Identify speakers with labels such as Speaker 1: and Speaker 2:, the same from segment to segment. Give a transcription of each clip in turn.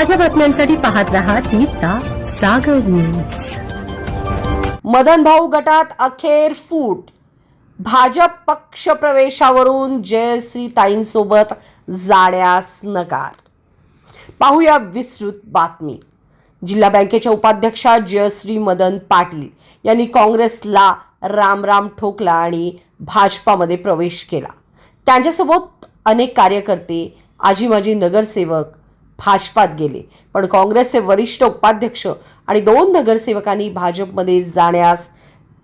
Speaker 1: ताज्या बातम्यांसाठी पाहत रहा तिचा सागर न्यूज
Speaker 2: मदन भाऊ गटात अखेर फूट. भाजप पक्ष प्रवेशावरून जयश्री ताईंसोबत जाण्यास नकार. पाहूया विस्तृत बातमी. जिल्हा बँकेच्या उपाध्यक्षा जयश्री मदन पाटील यांनी काँग्रेसला राम राम ठोकला आणि भाजपामध्ये प्रवेश केला. त्यांच्यासोबत अनेक कार्यकर्ते आजी माजी नगरसेवक भाजपात गेले. पण काँग्रेसचे वरिष्ठ उपाध्यक्ष आणि दोन नगरसेवकांनी भाजपमध्ये जाण्यास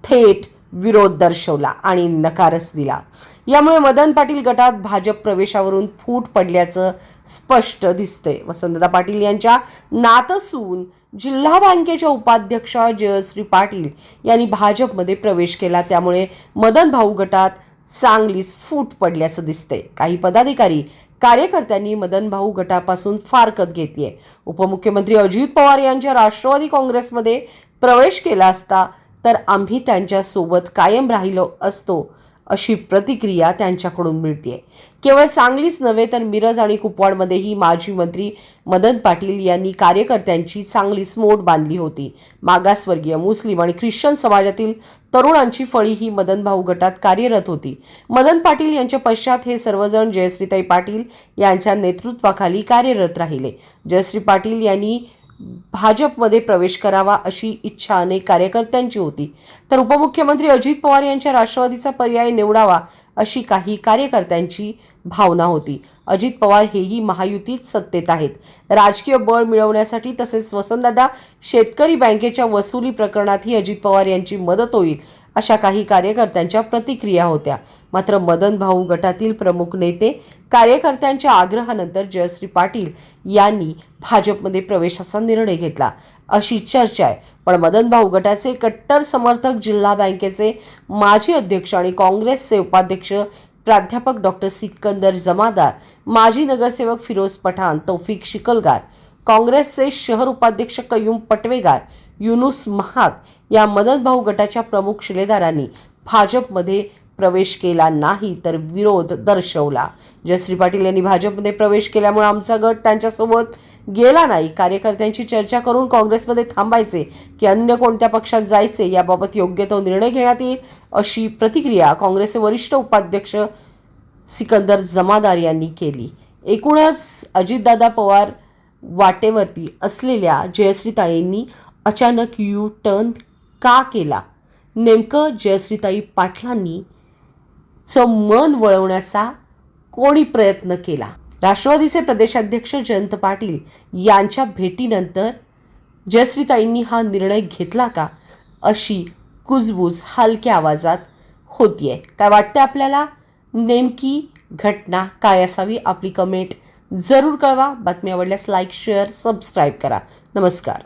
Speaker 2: थेट विरोध दर्शवला आणि नकारच दिला. यामुळे मदन पाटील गटात भाजप प्रवेशावरून फूट पडल्याचं स्पष्ट दिसतंय. वसंतदा पाटील यांच्या नातसून जिल्हा बँकेच्या उपाध्यक्षा जयश्री पाटील यांनी भाजपमध्ये प्रवेश केला. त्यामुळे मदन भाऊ गटात चांगलीच फूट पडल्याचं दिसतंय. काही पदाधिकारी कार्यकर्त्यांनी मदन भाऊ गटापासून फारकत घेतलीय. उपमुख्यमंत्री अजित पवार यांच्या राष्ट्रवादी काँग्रेसमध्ये प्रवेश केला असता तर आम्ही त्यांच्यासोबत कायम राहिलो असतो अशी प्रतिक्रिया त्यांच्याकडून मिळते केवळ सांगलीच नव्हे तर मिरज आणि कुपवाडमध्येही माजी मंत्री मदन पाटील यांनी कार्यकर्त्यांची चांगलीच मोड बांधली होती. मागासवर्गीय मुस्लिम आणि ख्रिश्चन समाजातील तरुणांची फळी ही मदन भाऊ गटात कार्यरत होती. मदन पाटील यांच्या पश्चात हे सर्वजण जयश्रीताई पाटील यांच्या नेतृत्वाखाली कार्यरत राहिले. जयश्री पाटील यांनी भाजपमध्ये प्रवेश करावा अशी इच्छा अनेक कार्यकर्त्यांची होती. तर उपमुख्यमंत्री अजित पवार यांच्या राष्ट्रवादीचा पर्याय निवडावा अशी काही कार्यकर्त्यांची भावना होती. अजित पवार हेही महायुतीत सत्तेत आहेत. राजकीय बळ मिळवण्यासाठी तसेच वसंतदादा शेतकरी बँकेच्या वसुली प्रकरणातही अजित पवार यांची मदत होईल अशा काही कार्यकर्त्यांच्या प्रतिक्रिया होत्या. मात्र मदन भाऊ गटातील प्रमुख नेते कार्यकर्त्यांच्या आग्रहानंतर जयश्री पाटील यांनी भाजपमध्ये प्रवेशाचा निर्णय घेतला. अशी चर्चा आहे. पण मदन भाऊ गटाचे कट्टर समर्थक जिल्हा बँकेचे माजी अध्यक्ष आणि काँग्रेसचे उपाध्यक्ष प्राध्यापक डॉक्टर सिकंदर जमादार माजी नगरसेवक फिरोज पठाण तौफिक शिकलगार काँग्रेसचे शहर उपाध्यक्ष कयूम पटवेगार युनुस महात या मदनभाऊ गटाच्या प्रमुख शिलेदारांनी भाजपमध्ये प्रवेश केला नाही तर विरोध दर्शवला. जयश्री पाटील यांनी भाजपमध्ये प्रवेश केल्यामुळे आमचा गट त्यांच्यासोबत गेला नाही. कार्यकर्त्यांची चर्चा करून काँग्रेसमध्ये थांबायचे की अन्य कोणत्या पक्षात जायचे याबाबत योग्य तो निर्णय घेण्यात येईल अशी प्रतिक्रिया काँग्रेसचे वरिष्ठ उपाध्यक्ष सिकंदर जमादार यांनी केली. एकूणच अजितदादा पवार वाटेवरती असलेल्या जयश्रीताईंनी अचानक यू टर्न का केला? नेमकं जयश्रीताई पाटलांनी चं मन वळवण्याचा कोणी प्रयत्न केला? राष्ट्रवादीचे प्रदेशाध्यक्ष जयंत पाटील यांच्या भेटीनंतर जयश्रीताईंनी हा निर्णय घेतला का? अशी कुजबूज हलक्या आवाजात होतीये. काय वाटते आपल्याला? नेमकी घटना काय असावी? आपली कमेंट जरूर कळवा. बातमी आवडल्यास लाईक शेअर सबस्क्राईब करा. नमस्कार.